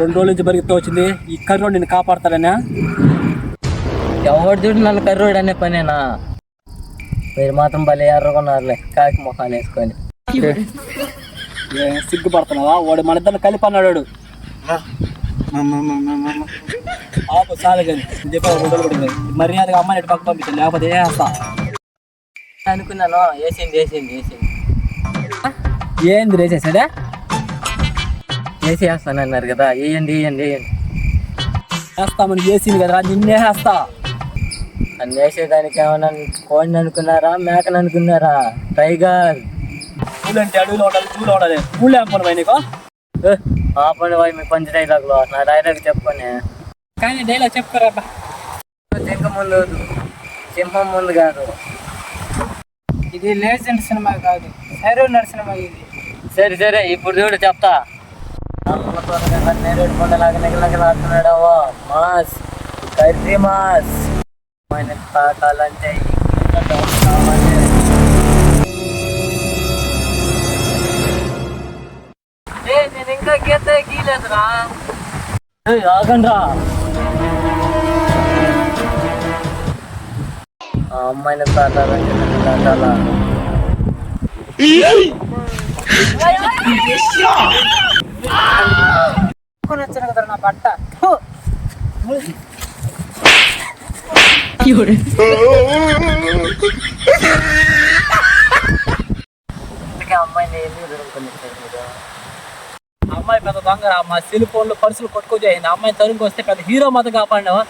రెండు రోజుల నుంచి పరిగెత్తా వచ్చింది. ఈ కర్రోడు నిన్ను కాపాడతాడనా? ఎవడు చూడు నన్ను కర్రోడు అనే పనేనా? మీరు మాత్రం భలే ఎర్రగొన్నారులే కాకి ముఖాన్ని వేసుకొని. సిగ్గుపడుతున్నావా? వాడు మన ఇద్దరిని కలిపి అన్నాడు. ఆపు చాలు కానీ మర్యాదగా అమ్మాయి పక్క పంపించాను లేకపోతే వేస్తా అనుకున్నాను వేసింది వేసింది వేసింది. ఏంది రేసేసాడే వేసి వేస్తాను అన్నారు కదా వేయండి వేయండి వేయండి. వేస్తామని వేసింది కదరా నిన్నే వేస్తా. నన్ను వేసేదానికి ఏమన్నా కోడిని అనుకున్నారా మేకని అనుకున్నారా? టైగర్. పూలు అంటే అడవిలో ఉండాలి పూలు ఉండాలి. పూలు ఏమనుకున్నావా నీకు? ఏ, ఆపండి వాయి మీ పంచ డైలాగులు నా డైలాగ్ చెప్పని. కానీ డైలాగ్ చెప్తారా జింక ముందు సింహం ముందు కాదు. ఇది లేజెండ్ సినిమా కాదు. హైరో సినిమా ఇది. సరే సరే ఇప్పుడు చూడు చెప్తా. నేరేడు కొండలాగా నిగలగలాడుతున్నాడవో మాస్. కర్రీ మాస్ తాకాలంటే గీలేదురా ఆగండ్రా. ఆ అమ్మాయిని తాకాలా కొని వచ్చాను కదా నా బట్ట. అమ్మాయిని ఎందుకు దొరుకుతుంది దొంగ మా సెల్ ఫోన్లు పర్సులు కొట్టుకోచేయండి అమ్మాయి తరుముకు వస్తే పెద్ద హీరో మాత్రం కాపాడినావా?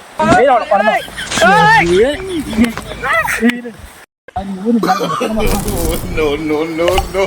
no, no, no, no.